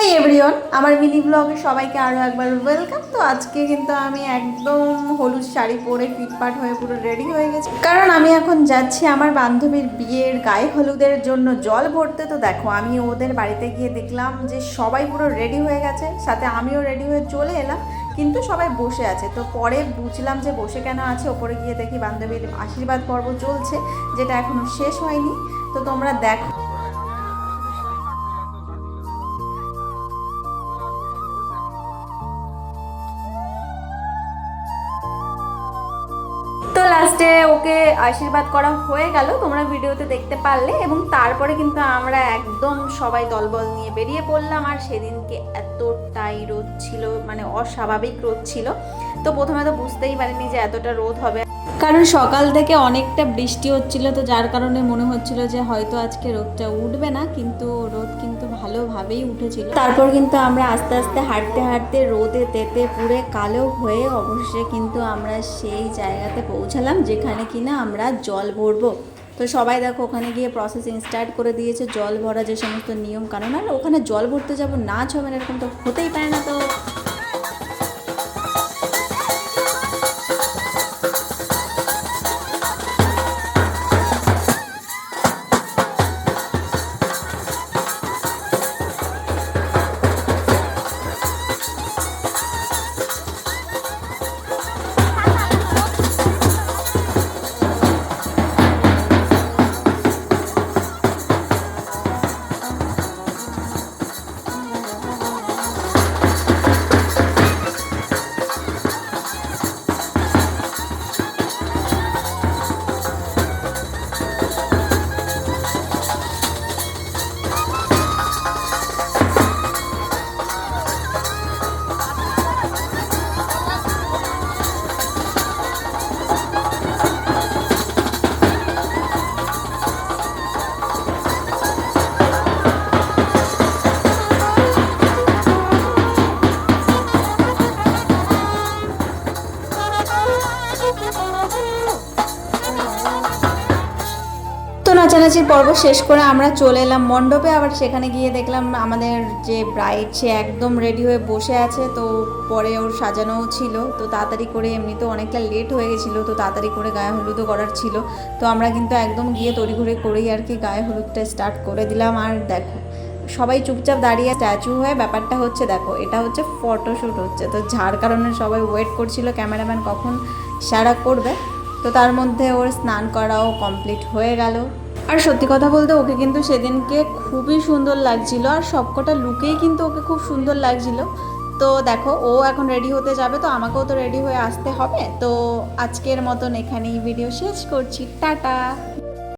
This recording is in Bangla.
হ্যাঁ এভরিওয়ান আমার মিনি ব্লগে সবাইকে আরও একবার ওয়েলকাম তো আজকে কিন্তু আমি একদম হলুদ শাড়ি পরে ফিটফাট হয়ে পুরো রেডি হয়ে গেছি। কারণ আমি এখন যাচ্ছি আমার বান্ধবীর বিয়ের গায়ে হলুদের জন্য জল ভরতে। তো দেখো, আমি ওদের বাড়িতে গিয়ে দেখলাম যে সবাই পুরো রেডি হয়ে গেছে। সাথে আমিও রেডি হয়ে চলে এলাম, কিন্তু সবাই বসে আছে। তো পরে বুঝলাম যে বসে কেন আছে। ওপরে গিয়ে দেখি বান্ধবীর আশীর্বাদ পর্ব চলছে, যেটা এখনও শেষ হয়নি। তো তোমরা দেখো। তো লাস্টে ওকে আশীর্বাদ করা হয়ে গেল, তোমরা ভিডিওতে দেখতে পারলে এবং তারপরে কিন্তু আমরা একদম সবাই দলবল নিয়ে বেরিয়ে পড়লাম আর সেদিনকে এতটাই রোদ ছিল মানে অস্বাভাবিক রোদ ছিল। তো প্রথমে তো বুঝতেই পারিনি যে এতটা রোদ হবে। কারণ সকাল থেকে অনেকটা বৃষ্টি হচ্ছিল, তো যার কারণে মনে হচ্ছিল যে হয়তো আজকে রোদটা উঠবে না, কিন্তু রোদ কিন্তু ভালোভাবেই উঠেছিল। তারপর কিন্তু আমরা আস্তে আস্তে হাঁটতে হাঁটতে রোদে তেতে পুরে কালো হয়ে অবশেষে কিন্তু আমরা সেই জায়গাতে পৌঁছালাম যেখানে কিনা আমরা জল ভরবো। তো সবাই দেখো ওখানে গিয়ে প্রসেসিং স্টার্ট করে দিয়েছে, জল ভরা যে সমস্ত নিয়ম কারণ আর ওখানে জল ভরতে যাব নাচ হবে না এরকম তো হতেই পারে না তো। নাচানাচির পর্ব শেষ করে আমরা চলে এলাম মণ্ডপে। আবার সেখানে গিয়ে দেখলাম আমাদের যে ব্রাইড সে একদম রেডি হয়ে বসে আছে। তো পরে ওর সাজানোও ছিল। তো তাড়াতাড়ি করে এমনিতেও অনেকটা লেট হয়ে গেছিল। তো তাড়াতাড়ি করে গায়ে হলুদও করার ছিল। তো আমরা কিন্তু একদম গিয়ে তড়িঘড়ি করেই আর কি গায়ে হলুদটা স্টার্ট করে দিলাম। আর দেখো, সবাই চুপচাপ দাঁড়িয়ে স্ট্যাচু হয়ে ব্যাপারটা হচ্ছে, দেখো, এটা হচ্ছে ফটোশ্যুট হচ্ছে। তো যার কারণে সবাই ওয়েট করছিল ক্যামেরাম্যান কখন সারা করবে। তো তার মধ্যে ওর স্নান করাও কমপ্লিট হয়ে গেল। আর সত্যি কথা বলতে ওকে কিন্তু সেদিনকে খুবই সুন্দর লাগছিল, আর সবকটা লুকেই কিন্তু ওকে খুব সুন্দর লাগছিল। তো দেখো, ও এখন রেডি হতে যাবে, তো আমাকেও তো রেডি হয়ে আসতে হবে। তো আজকের মতন এখানেই ভিডিও শেষ করছি। টাটা!